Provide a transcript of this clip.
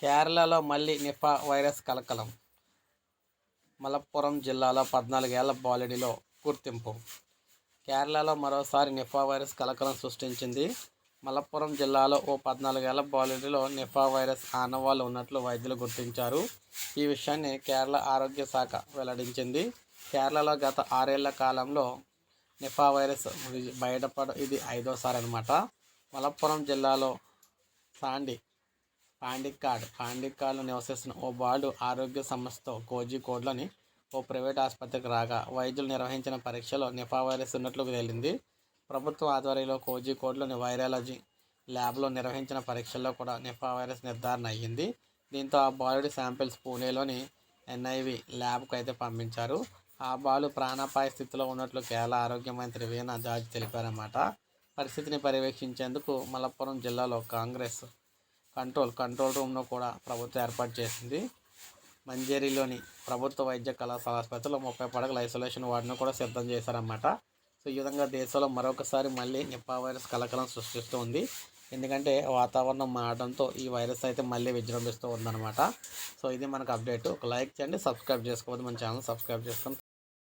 కేరళలో మళ్ళీ Nipah virus కలకలం. మలప్పురం జిల్లాలో పద్నాలుగేళ్ళ బాలుడిలో గుర్తింపు. కేరళలో మరోసారి నిఫా వైరస్ కలకలం సృష్టించింది. మలప్పురం జిల్లాలో ఓ పద్నాలుగేళ్ళ బాలుడిలో నిఫా వైరస్ ఆనవాళ్ళు ఉన్నట్లు వైద్యులు గుర్తించారు. ఈ విషయాన్ని కేరళ ఆరోగ్య శాఖ వెల్లడించింది. కేరళలో గత ఆరేళ్ళ కాలంలో నిఫా వైరస్ బయటపడ ఇది ఐదోసారి అనమాట మలప్పురం జిల్లాలో సాండి పాండిక్కాడ్ పాండిక్కాడ్లో నివసిస్తున్న ఓ బాలుడు ఆరోగ్య సంస్థతో కోజికోడ్లోని ఓ ప్రైవేట్ ఆసుపత్రికి రాగా వైద్యులు నిర్వహించిన పరీక్షలో నిఫా వైరస్ ఉన్నట్లు తేలింది. ప్రభుత్వ ఆధ్వర్యంలో కోజికోడ్లోని వైరాలజీ ల్యాబ్లో నిర్వహించిన పరీక్షల్లో కూడా నిఫా వైరస్ నిర్ధారణ అయ్యింది. దీంతో ఆ బాలుడి శాంపిల్స్ పూణేలోని ఎన్ఐవి ల్యాబ్కు అయితే పంపించారు. ఆ బాలు ప్రాణాపాయ స్థితిలో ఉన్నట్లు కేరళ ఆరోగ్య మంత్రి వీణా జార్జ్ తెలిపారన్నమాట. పరిస్థితిని పర్యవేక్షించేందుకు మలప్పురం జిల్లాలో కాంగ్రెస్ కంట్రోల్ కంట్రోల్ రూమ్ను కూడా ప్రభుత్వం ఏర్పాటు చేసింది. మంజేరిలోని ప్రభుత్వ వైద్య కళాశాల ఆసుపత్రిలో ముప్పై పడకల ఐసోలేషన్ వార్డును కూడా సిద్ధం చేశారన్నమాట. సో ఈ విధంగా దేశంలో మరొకసారి మళ్ళీ నిపా వైరస్ కలకలం సృష్టిస్తూ ఉంది. ఎందుకంటే వాతావరణం మారడంతో ఈ వైరస్ అయితే మళ్ళీ విజృంభిస్తూ ఉందన్నమాట. సో ఇది మనకు అప్డేట్. ఒక లైక్ చేయండి సబ్స్క్రైబ్ చేసుకోవద్దు మన ఛానల్ సబ్స్క్రైబ్ చేసుకొని